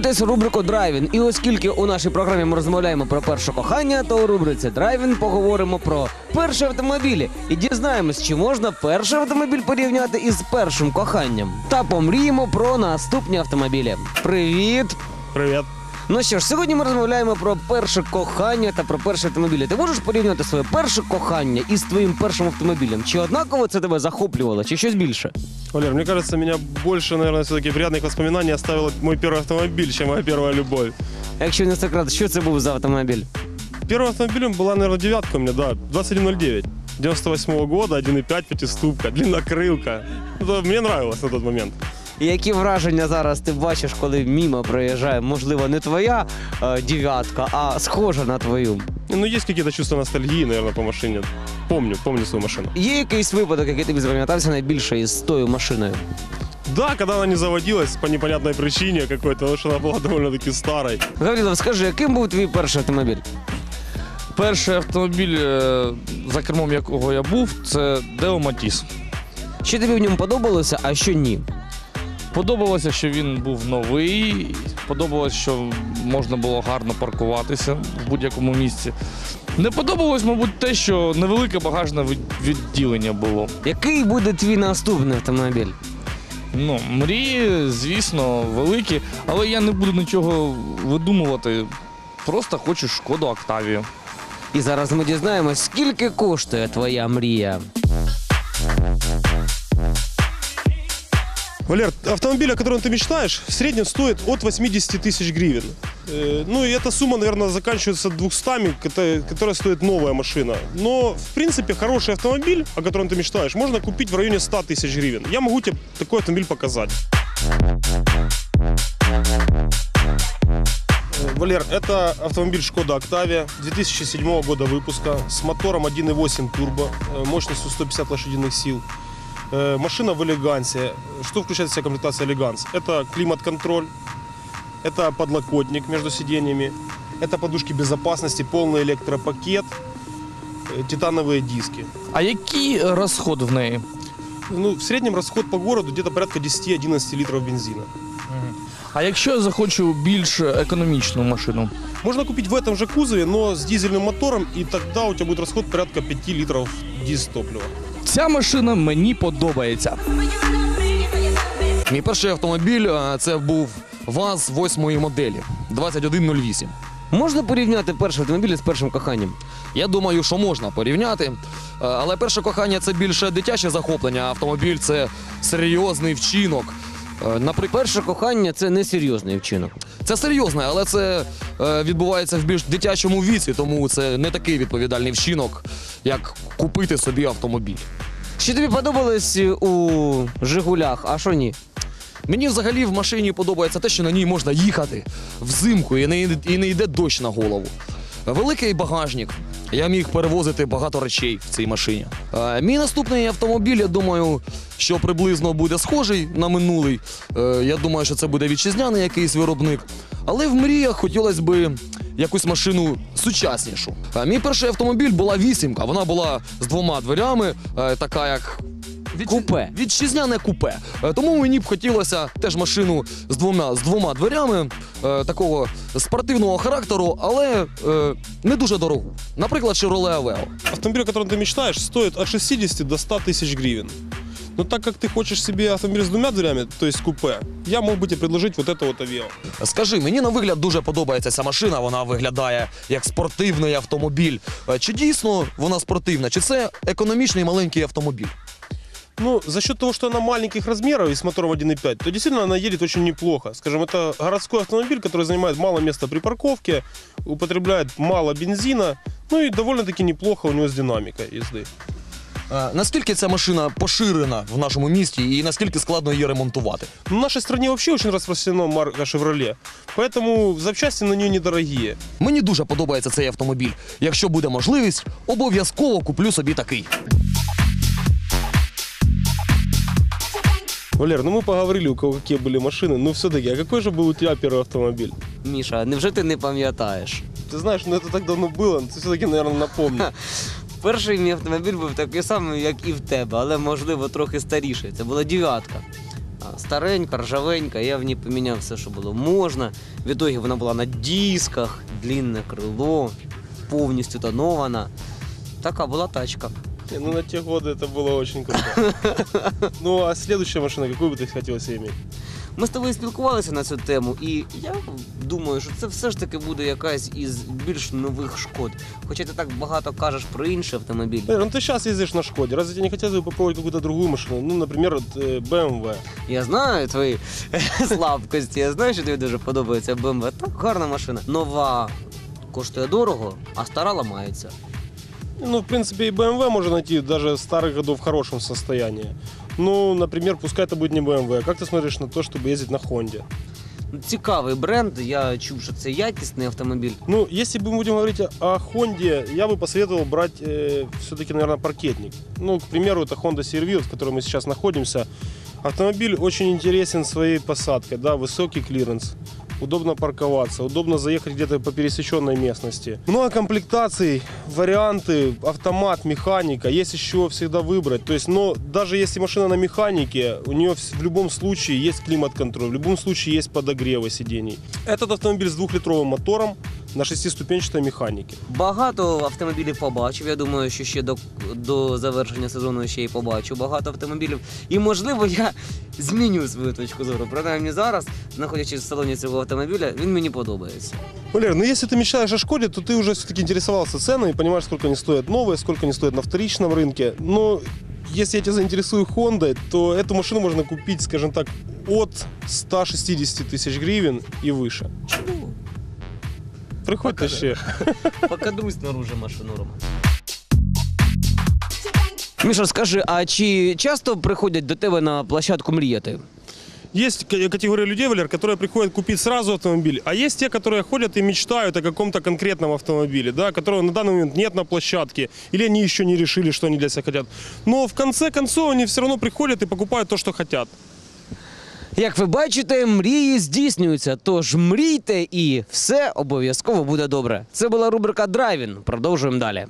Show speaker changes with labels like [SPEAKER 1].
[SPEAKER 1] дивитесь рубрику Драйвін. І оскільки у нашій програмі ми розмовляємо про перше кохання, то у рубриці Драйвін поговоримо про перші автомобілі і дізнаємось, чи можна перший автомобіль порівняти із першим коханням. Та помріємо про наступні автомобілі. Привіт!
[SPEAKER 2] Привет.
[SPEAKER 1] Ну що ж, сьогодні ми розмовляємо про перше кохання та про перші автомобілі. Ти можеш порівняти своє перше кохання із твоїм першим автомобілем? Чи однаково це тебе захоплювало, чи щось більше?
[SPEAKER 2] Валер, мне кажется, меня больше, наверное, все-таки приятных воспоминаний оставил мой первый автомобиль, чем моя первая любовь.
[SPEAKER 1] Якщо не секрет, що це був за автомобіль?
[SPEAKER 2] Первым автомобилем была, наверное, девятка у меня, да, 2109. 98 года, 1.5, пятиступка, длиннокрылка. Это мне нравилось на тот момент.
[SPEAKER 1] І які враження зараз ти бачиш, коли мімо проїжджає? Можливо, не твоя е, дев'ятка, а схожа на твою.
[SPEAKER 2] Ну, есть какие-то чувства ностальгии, наверное, по машине. Помню, помню свою машину.
[SPEAKER 1] Є якийсь випадок, який тобі запам'ятався найбільше із тою машиною?
[SPEAKER 2] Да, когда она не заводилась по непонятной причине какой-то, потому что она была довольно-таки старой.
[SPEAKER 1] Гаврілов, скажи, яким був твій перший автомобіль?
[SPEAKER 3] Перший автомобіль, е, за кермом якого я був, це Део Матіс.
[SPEAKER 1] Що тобі в ньому подобалося, а що ні?
[SPEAKER 3] Подобалося, що він був новий, подобалось, що можна було гарно паркуватися в будь-якому місці. Не подобалось, мабуть, те, що невелике багажне відділення було.
[SPEAKER 1] Який буде твій наступний автомобіль?
[SPEAKER 3] Ну, мрії, звісно, великі, але я не буду нічого видумувати. Просто хочу шкоду Октавію.
[SPEAKER 1] І зараз ми дізнаємось, скільки коштує твоя мрія.
[SPEAKER 2] Валер, автомобиль, о котором ты мечтаешь, в среднем стоит от 80 тысяч гривен. Э, Ну и эта сумма, наверное, заканчивается 200, кото- которая стоит новая машина. Но, в принципе, хороший автомобиль, о котором ты мечтаешь, можно купить в районе 100 тысяч гривен. Я могу тебе такой автомобиль показать. Э, Валер, это автомобиль Шкода Октавия 2007 года выпуска с мотором 1.8 турбо, э, мощностью 150 лошадиных сил. Э, Машина в элегансе. Что включает в себя комплектация элеганс? Это климат-контроль, это подлокотник между сиденьями, это подушки безопасности, полный электропакет, э, титановые диски.
[SPEAKER 3] А які розходи в неї?
[SPEAKER 2] Ну, в среднем расход по городу где-то порядка 10-11 литров бензина.
[SPEAKER 3] А якщо я захочу більш економічну машину?
[SPEAKER 2] Можно купить в этом же кузове, но с дизельным мотором, и тогда у тебя будет расход порядка 5 литров дизтоплива.
[SPEAKER 3] Ця машина мені подобається.
[SPEAKER 4] Мій перший автомобіль це був ВАЗ 8 моделі 2108.
[SPEAKER 1] Можна порівняти перший автомобіль з першим коханням?
[SPEAKER 4] Я думаю, що можна порівняти. Але перше кохання це більше дитяче захоплення, а автомобіль це серйозний вчинок. Наприклад,
[SPEAKER 1] Перше кохання це несерйозний вчинок.
[SPEAKER 4] це серйозне, але це е, відбувається в більш дитячому віці, тому це не такий відповідальний вчинок, як купити собі автомобіль.
[SPEAKER 1] Що тобі подобалось у Жигулях, а що ні?
[SPEAKER 4] Мені взагалі в машині подобається те, що на ній можна їхати взимку і не, і не йде дощ на голову. Великий багажник. Я міг перевозити багато речей в цій машині. Е, мій наступний автомобіль, я думаю, що приблизно буде схожий на минулий. Е, я думаю, що це буде вітчизняний якийсь виробник. Але в мріях хотілося б якусь машину сучаснішу. Е, мій перший автомобіль була вісімка. Вона була з двома дверями, е, така як Вітчи-
[SPEAKER 1] Купе.
[SPEAKER 4] Вітчизняне купе. Е, Тому мені б хотілося теж машину з двома з двома дверями е, такого спортивного характеру, але е, не дуже дорогу. Наприклад, Chevrolet Aveo.
[SPEAKER 2] Автомобиль, о котором ты мечтаешь, стоит от 60 до 100 тысяч гривен. Но так как ты хочешь себе автомобиль с двумя дверями, то есть купе, я мог бы тебе предложить вот это вот авиа.
[SPEAKER 4] Скажи, мені на вигляд дуже подобається ця машина. Вона виглядає як спортивний автомобіль. Е, Чи дійсно вона спортивна? Чи це економічний маленький автомобіль?
[SPEAKER 2] Ну, за счет того, что она маленьких размеров и с мотором 1.5, то действительно она едет очень неплохо. Скажем, это городской автомобиль, который занимает мало места при парковке, употребляет мало бензина, ну и довольно-таки неплохо у него с динамикой езды.
[SPEAKER 4] Е, Наскільки ця машина поширена в нашому місті і наскільки складно її ремонтувати?
[SPEAKER 2] Ну, В нашей стране вообще очень распространена марка Chevrolet, поэтому запчасти на нее недорогие.
[SPEAKER 4] Мені дуже подобається цей автомобіль. Якщо буде можливість, обов'язково куплю собі такий.
[SPEAKER 2] Валер, ну мы поговорили, у кого какие были машины, но все-таки, а какой же был у тебя первый автомобиль?
[SPEAKER 1] Міша, невже ти не пам'ятаєш?
[SPEAKER 2] Ты знаешь, ну это так давно было, но ты все-таки, наверное, напомни.
[SPEAKER 1] Перший мій автомобіль був такий самий, як і в тебе, але можливо трохи старіший. Це була дев'ятка. А, старенька, ржавенька, я в ній поміняв все, що було можна. В ітогі вона була на дисках, длинне крило, повністю тонована. Така була тачка.
[SPEAKER 2] Не, Ну, на те годы это было очень круто. Ну, а следующая машина, какую бы ты хотел себе иметь?
[SPEAKER 1] Ми з тобою спілкувалися на цю тему, і я думаю, що це все ж таки буде якась із більш нових шкод. Хоча ти так багато кажеш про інші автомобілі.
[SPEAKER 2] Валер, ну ты сейчас ездишь на Шкоде. Разве тебе не хотелось бы попробовать какую-то другую машину? Ну, например, вот, э, BMW.
[SPEAKER 1] Я знаю твої слабкості, я знаю, що тобі дуже подобається BMW. Так, гарна машина. Нова коштує дорого, а стара ламається.
[SPEAKER 2] Ну, в принципе, и BMW можно найти даже старых годов в хорошем состоянии. Ну, например, пускай это будет не BMW. Как ты смотришь на то, чтобы ездить на Хонде?
[SPEAKER 1] Ну, Цікавий бренд, я чув, що це якісний автомобіль.
[SPEAKER 2] Ну, если бы мы будем говорить о Хонде, я бы посоветовал брать все-таки, наверное, паркетник. Ну, к примеру, это Honda CR-V, в которой мы сейчас находимся. Автомобиль очень интересен своей посадкой, да, высокий клиренс. Удобно парковаться, удобно заехать где-то по пересеченной местности. Много комплектаций, варианты, автомат, механика. Есть еще всегда выбрать. То есть, но даже если машина на механике, у нее в в любом случае есть климат-контроль, в любом случае есть подогревы сидений. Этот автомобиль с двухлитровым мотором на шестиступенчатой механике.
[SPEAKER 1] Багато автомобілів побачив. Я думаю, що ще до, до завершення сезону ще й побачу багато автомобілів. І можливо я зміню свою точку зору. Принаймні зараз, знаходячись в салоні цього автомобіля, він мені подобається.
[SPEAKER 2] Валер, ну если ты мечтаешь о Шкоде, то ты уже все-таки интересовался ценами, понимаешь, сколько они стоят новые, сколько они стоят на вторичном рынке. Но если я тебя заинтересую Хондой, то эту машину можно купить, скажем так, от 160 тысяч гривен и выше.
[SPEAKER 1] Чудово.
[SPEAKER 2] Приходь ще.
[SPEAKER 1] Покадуй снаружи машину, Рома. Міша, скажи, а чи часто приходять до тебе на площадку мріяти?
[SPEAKER 2] Есть категория людей, Валер, которые приходят купить сразу автомобиль, а есть те, которые ходят и мечтают о каком-то конкретном автомобиле, да, которого на данный момент нет на площадке, или они еще не решили, что они для себя хотят. Но в конце концов они все равно приходят и покупают то, что хотят.
[SPEAKER 1] Як ви бачите, мрії здійснюються. Тож мрійте і все обов'язково буде добре. Це була рубрика Драйвін. Продовжуємо далі.